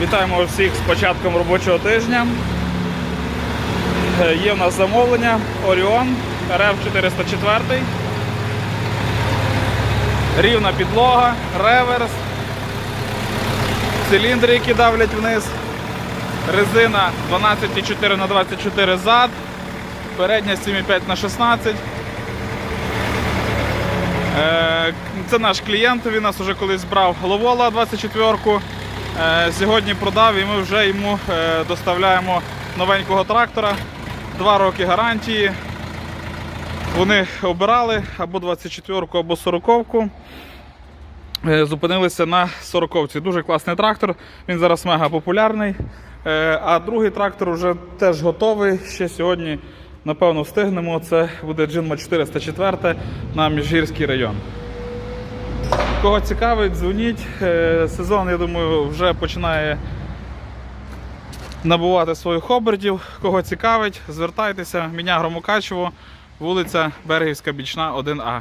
Вітаємо всіх з початком робочого тижня. Е, Є в нас замовлення Оріон РФ 404. Рівна підлога, реверс, циліндри, які давлять вниз, резина 12,4 на 24 зад, передня 7,5 на 16. Е, Це наш клієнт, він нас вже колись брав Ловола 24-ку. Е, Сьогодні продав і ми вже йому е, доставляємо новенького трактора. Два роки гарантії. Вони обирали або 24-ку, або 40-ку. Е, Зупинилися на 40-ці. Дуже класний трактор, він зараз мега популярний. А другий трактор вже теж готовий. Ще сьогодні, напевно, встигнемо. Це буде Джинма 404 на Міжгірський район. Кого цікавить, дзвоніть. Е, Сезон, я думаю, вже починає набувати своїх обертів. Кого цікавить, звертайтеся. Міня Громокачево, вулиця Бергівська, Бічна, 1А.